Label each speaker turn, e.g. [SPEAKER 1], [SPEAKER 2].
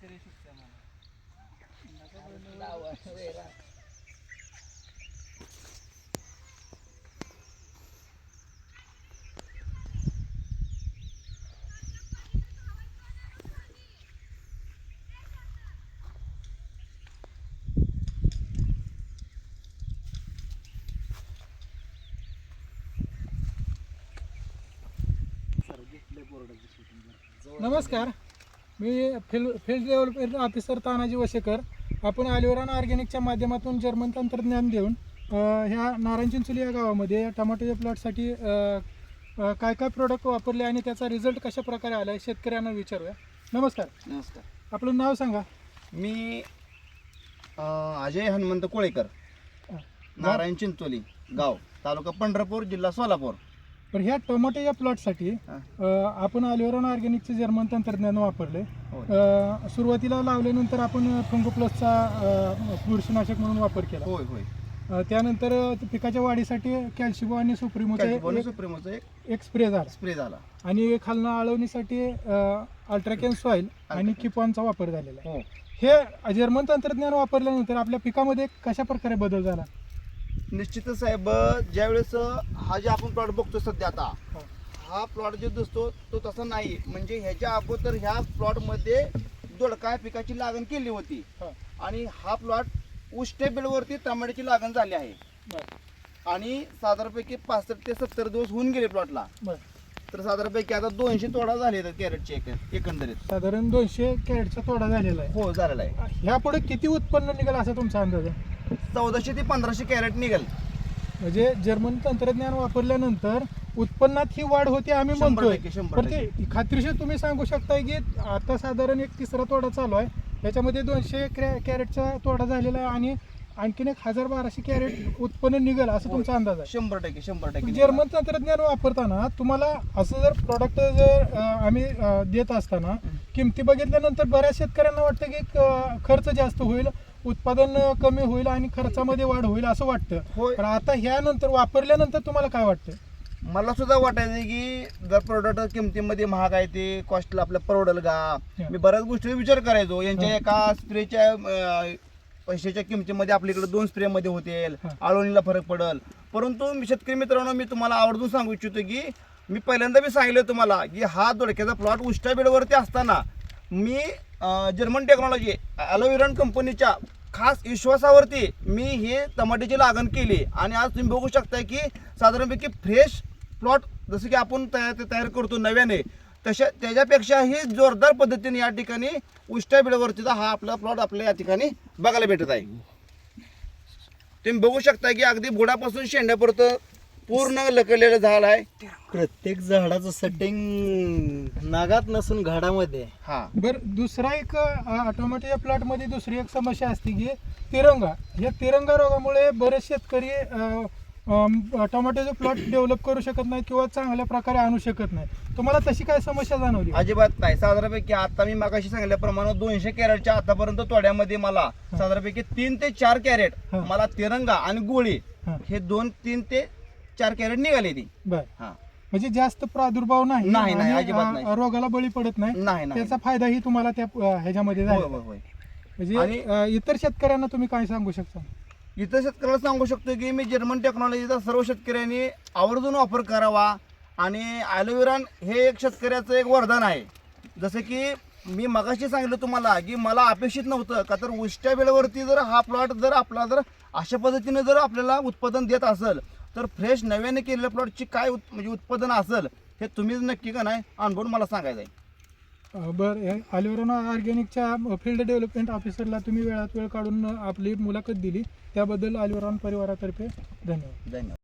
[SPEAKER 1] शेतकरी शिकते मला
[SPEAKER 2] नमस्कार. मी field field development officer Tanaji Vashekar. आपण आलिवरान ऑर्गॅनिकच्या माध्यमातून जर्मन तंत्रज्ञान देऊन ह्या नारायण चिंचोली या गावामध्ये टमाटोच्या प्लॉटसाठी काय काय प्रोडक्ट वापरले आणि त्याचा रिझल्ट कशा प्रकारे आला आहे शेतकऱ्यांना विचारूया. नमस्कार.
[SPEAKER 1] नमस्कार.
[SPEAKER 2] आपलं नाव सांगा.
[SPEAKER 1] मी अजय हनुमंत कोळेकर. नारायण चिंचोली गाव. तालुका पंढरपूर जिल्हा सोलापूर.
[SPEAKER 2] पण ह्या टोमॅटोच्या प्लॉटसाठी
[SPEAKER 1] हा.
[SPEAKER 2] आपण आलिवरान ऑर्गॅनिकचे जर्मन तंत्रज्ञान वापरले. अ, सुरुवातीला लावल्यानंतर आपण फंगो प्लसचा बुरशीनाशक म्हणून वापर केला.
[SPEAKER 1] होय होय.
[SPEAKER 2] अ, त्यानंतर पिकाच्या वाढीसाठी कॅल्शिबो आणि सुप्रिमोचा एक-
[SPEAKER 1] सुप्रीमोचा एक
[SPEAKER 2] एक स्प्रे झाला.
[SPEAKER 1] स्प्रे झाला.
[SPEAKER 2] आणि खालनं आळवणीसाठी अल्ट्राकॅन सॉईल आणि किपॉनचा वापर झालेला आहे.
[SPEAKER 1] हो.
[SPEAKER 2] हे जर्मन तंत्रज्ञान वापरल्यानंतर आपल्या पिकामध्ये कशा प्रकारे बदल झाला?
[SPEAKER 1] निश्चितच साहेब ज्यावेळेस हा जे आपण प्लॉट बघतो सध्या आता
[SPEAKER 2] हा.
[SPEAKER 1] हा प्लॉट जो दिसतो तो तसा नाही. म्हणजे ह्याच्या अगोदर ह्या प्लॉटमध्ये दोडका पिकाची लागण केली होती.
[SPEAKER 2] हा.
[SPEAKER 1] आणि हा प्लॉट उष्टे बेडवरती टमाट्याची लागण झाली आहे. आणि साधारणपैकी पासष्ट ते सत्तर दिवस होऊन गेले प्लॉटला तर साधारणपैकी आता दोनशे तोडा झाले कॅरेटचे एक एकंदरीत.
[SPEAKER 2] साधारण दोनशे कॅरेटचा तोडा झालेला आहे.
[SPEAKER 1] हो झालेला आहे.
[SPEAKER 2] ह्या पुढे किती उत्पन्न निघाल असा तुमचा अंदाज आहे?
[SPEAKER 1] चौदाशे ते पंधराशे कॅरेट निघेल.
[SPEAKER 2] म्हणजे जर्मन तंत्रज्ञान वापरल्यानंतर उत्पन्नात ही वाढ होते आम्ही
[SPEAKER 1] शंभर
[SPEAKER 2] म्हणतोय.
[SPEAKER 1] टक्के, शंभर
[SPEAKER 2] पण ते खात्रीशीर तुम्ही सांगू शकताय की आता साधारण एक तिसरा तोडा चालू आहे. याच्यामध्ये दोनशे क्रॅ- कॅरेटचा तोडा झालेला आहे आणि आणखीन एक हजार बाराशे कॅरेट उत्पन्न निघेल असं तुमचा अंदाज आहे.
[SPEAKER 1] शंभर टक्के शंभर टक्के.
[SPEAKER 2] जर्मन तंत्रज्ञान वापरताना तुम्हाला असं जर प्रॉडक्ट जर अं, आम्ही अं, देत असताना किमती बघितल्यानंतर बऱ्याच शेतकऱ्यांना वाटतं की क- खर्च जास्त होईल. उत्पादन कमी होईल आणि खर्चामध्ये वाढ होईल असं वाटतं.
[SPEAKER 1] होय.
[SPEAKER 2] पण आता ह्यानंतर वापरल्यानंतर तुम्हाला काय वाटतं?
[SPEAKER 1] मला सुद्धा वाटायचं की जर प्रोडक्ट किमतीमध्ये महाग आहे ते कॉस्टला आपलं परवडेल का?
[SPEAKER 2] हा.
[SPEAKER 1] मी बऱ्याच गोष्टी विचार करायचो. यांच्या
[SPEAKER 2] हा.
[SPEAKER 1] एका स्प्रेच्या पैशाच्या किमतीमध्ये आपल्याकडे दोन स्प्रे मध्ये होतील.
[SPEAKER 2] हा.
[SPEAKER 1] आळवणीला फरक पडेल. परंतु मी शेतकरी मित्रांनो मी तुम्हाला आवर्जून सांगू इच्छितो की मी पहिल्यांदा मी सांगितलं तुम्हाला की हा दोडक्याचा प्लॉट उष्टा बेडवरती असताना मी जर्मन टेक्नॉलॉजी अलोविरन कंपनीच्या खास विश्वासावरती मी हे टमाट्याची लागण केली. आणि आज तुम्ही बघू शकता की साधारणपैकी फ्रेश प्लॉट जसं की आपण तयार ते तयार करतो नव्याने तशा त्याच्यापेक्षाही जोरदार पद्धतीने या ठिकाणी उष्ट्या बेडवरतीचा हा आपला प्लॉट आपल्या या ठिकाणी बघायला भेटत आहे. तुम्ही बघू शकता की अगदी बुडापासून शेंड्यापर्यंत पूर्ण लकलेलं झाड आहे.
[SPEAKER 3] प्रत्येक झाडाचं सेटिंग नागात नसून घाडामध्ये. आहे.
[SPEAKER 1] हा.
[SPEAKER 2] बर दुसरा एक अं, टोमॅटोच्या प्लॉटमध्ये दुसरी एक समस्या असते की तिरंगा. या तिरंगा रोगामुळे बरेच शेतकरी अं, अं, टोमॅटोचे प्लॉट डेव्हलप करू शकत नाही किंवा चांगल्या प्रकारे आणू शकत नाही तुम्हाला तशी काय समस्या जाणवली?
[SPEAKER 1] अजिबात नाही. साधारणपैकी आता मी मागाशी सांगितल्याप्रमाणे दोनशे कॅरेटच्या आतापर्यंत तोड्यामध्ये मला साधारणपैकी तीन ते चार कॅरेट
[SPEAKER 2] हा.
[SPEAKER 1] मला तिरंगा आणि गोळी
[SPEAKER 2] हा.
[SPEAKER 1] हे दोन तीन ते चार कॅरेट निघाले ती.
[SPEAKER 2] बर.
[SPEAKER 1] हा.
[SPEAKER 2] म्हणजे जास्त प्रादुर्भाव नाही
[SPEAKER 1] नाही, नाही,
[SPEAKER 2] आणि,
[SPEAKER 1] अजिबात
[SPEAKER 2] अं,
[SPEAKER 1] नाही.
[SPEAKER 2] रोगाला बळी पडत नाही.
[SPEAKER 1] नाही नाही
[SPEAKER 2] त्याचा फायदाही तुम्हाला त्या अं, ह्याच्यामध्ये
[SPEAKER 1] होय
[SPEAKER 2] झाला
[SPEAKER 1] होय होय.
[SPEAKER 2] म्हणजे
[SPEAKER 1] आणि-
[SPEAKER 2] अं, इतर शेतकऱ्यांना तुम्ही काय सांगू शकता?
[SPEAKER 1] इतर शेतकऱ्याला सांगू शकतो की मी जर्मन टेक्नॉलॉजीचा सर्व शेतकऱ्यांनी आवर्जून वापर करावा आणि ॲलोवेरान हे एक शेतकऱ्याचं एक वरदान आहे. जसं की मी मगाशी सांगितलं तुम्हाला की मला अपेक्षित नव्हतं का तर उष्ट्या वेळेवरती जर हा प्लॉट जर आपला जर अशा पद्धतीने जर आपल्याला उत्पादन देत असेल तर फ्रेश नव्याने केलेल्या प्लॉटची काय उत- म्हणजे उत्पादन असेल हे तुम्हीच नक्की का नाही अनुभवून मला सांगायचं आहे
[SPEAKER 2] बरं अलिवरन ऑर्गॅनिकच्या फील्ड डेव्हलपमेंट ऑफिसरला तुम्ही वेळात वेळ काढून आपली मुलाखत दिली. त्याबद्दल अलिवरन परिवारातर्फे धन्यवाद.
[SPEAKER 1] धन्यवाद.